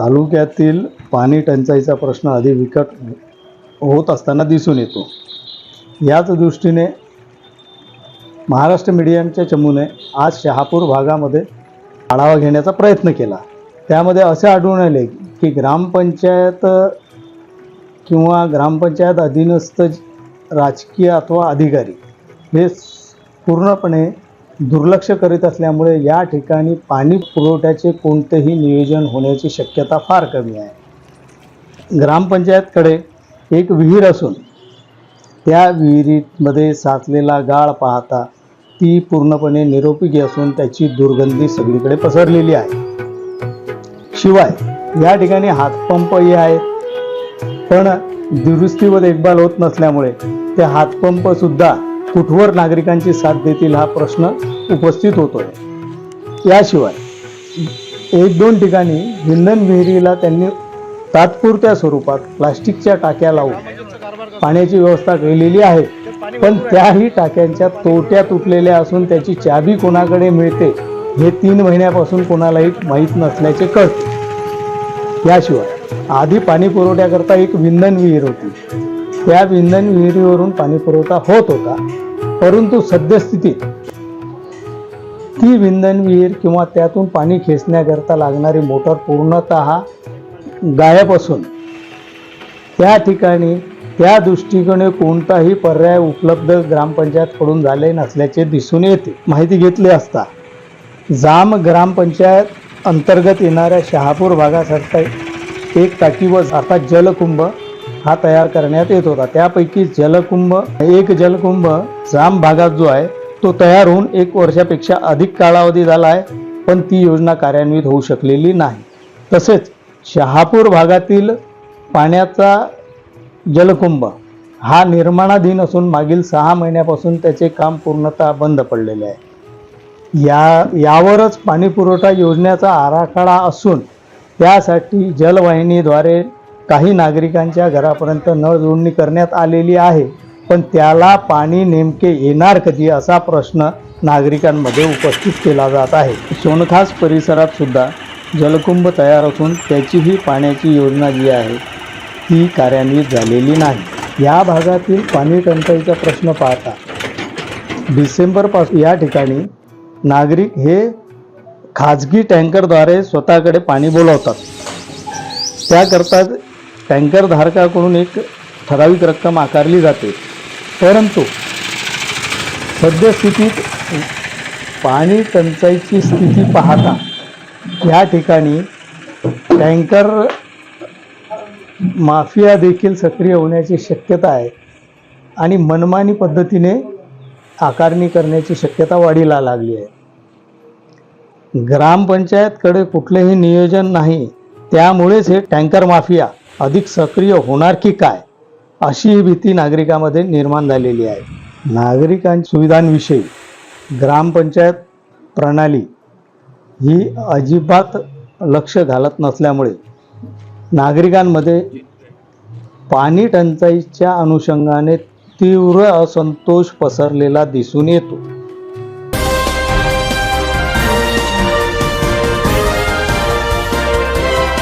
तालुक्यातील पाणी टंचाईचा प्रश्न अधिक विकट होत असताना दिसून येतो. याच दृष्टीने महाराष्ट्र मीडियाच्या चमूने आज शहापूर भागामध्ये आढावा घेण्याचा प्रयत्न केला. त्यामध्ये असे आढळून आले की ग्रामपंचायत किंवा ग्रामपंचायत अधीनस्थ राजकीय अथवा अधिकारी हे पूर्णपणे दुर्लक्ष करीत असल्यामुळे या ठिकाणी पाणी पुरवठ्याचे कोणतेही नियोजन होण्याची शक्यता फार कमी आहे. ग्रामपंचायतकडे एक विहीर असून त्या विहिरीमध्ये साचलेला गाळ पाहता ती पूर्णपणे निरोपी असून त्याची दुर्गंधी सगळीकडे पसरलेली आहे. शिवाय या ठिकाणी हातपंपही आहेत. पण दुरुस्ती व देखभाल होत नसल्यामुळे ते हातपंप सुद्धा कुठवर नागरिकांची साथ देतील हा प्रश्न उपस्थित होतोय. याशिवाय एक दोन ठिकाणी हिंदन विहिरीला त्यांनी तात्पुरत्या स्वरूपात प्लास्टिकच्या टाक्या लावून पाण्याची व्यवस्था केलेली आहे. पण त्याही टाक्यांच्या तोट्या तुटलेल्या असून त्याची चाबी कोणाकडे मिळते हे तीन महिन्यापासून कोणालाही माहीत नसल्याचे कळते. याशिवाय आधी पाणी पुरवठ्याकरता एक विंधन विहीर होती. त्या विंधन विहिरीवरून पाणी पुरवठा होत होता परंतु सद्यस्थितीत ती विंधन विहीर किंवा त्यातून पाणी खेचण्याकरता लागणारी मोटर पूर्णतः गायब असून त्या ठिकाणी त्या दृष्टीकडे कोणताही पर्याय उपलब्ध ग्रामपंचायतकडून झाले नसल्याचे दिसून येते. माहिती घेतली असता जाम ग्रामपंचायत अंतर्गत येणाऱ्या शहापूर भागासारखा एक टाकी व आता जलकुंभ हा तयार करण्यात येत होता. त्यापैकी जलकुंभ एक जलकुंभ जाम भागात जो आहे तो तयार होऊन एक वर्षापेक्षा अधिक कालावधी झाला आहे पण ती योजना कार्यान्वित होऊ शकलेली नाही. तसेच शहापूर भागातील पाण्याचा जलकुंभ हा निर्माणाधीन असून मागील सहा महिन्यापासून त्याचे काम पूर्णतः बंद पडलेले आहे. या यावरच पाणीपुरवठा योजनेचा आराखडा असून त्यासाठी जलवाहिनीद्वारे काही नागरिकांच्या घरापर्यंत नळ जोडणी करण्यात आलेली आहे पण त्याला पाणी नेमके येणार कधी असा प्रश्न नागरिकांमध्ये उपस्थित केला जात आहे. सोनखास परिसरात सुद्धा जलकुंभ तयार असून त्याचीही पाण्याची योजना जी आहे ती कार्यान्वित झालेली नाही. या भागातील पाणी टंचाईचा प्रश्न पाहता डिसेंबरपासून या ठिकाणी नागरिक हे खाजगी टँकरद्वारे स्वतःकडे पाणी बोलवतात. त्याकरता टँकर धारकाकडून एक ठराविक रक्कम आकारली जाते. परंतु सद्यस्थितीत पाणी टंचाईची स्थिती पाहता या ठिकाणी टँकर माफिया देखील सक्रिय होण्याची शक्यता आहे आणि मनमानी पद्धतीने आकारणी करण्याची शक्यता वाढीला लागली आहे. ग्रामपंचायतकडे कुठलेही नियोजन नाही त्यामुळेच हे टँकर माफिया अधिक सक्रिय होणार की काय अशी ही भीती नागरिकांमध्ये निर्माण झालेली आहे. नागरिकांच्या सुविधांविषयी ग्रामपंचायत प्रणाली ही अजिबात लक्ष घालत नसल्यामुळे नागरिकांमध्ये पाणी टंचाईच्या अनुषंगाने तीव्र असंतोष पसरलेला दिसून येतो.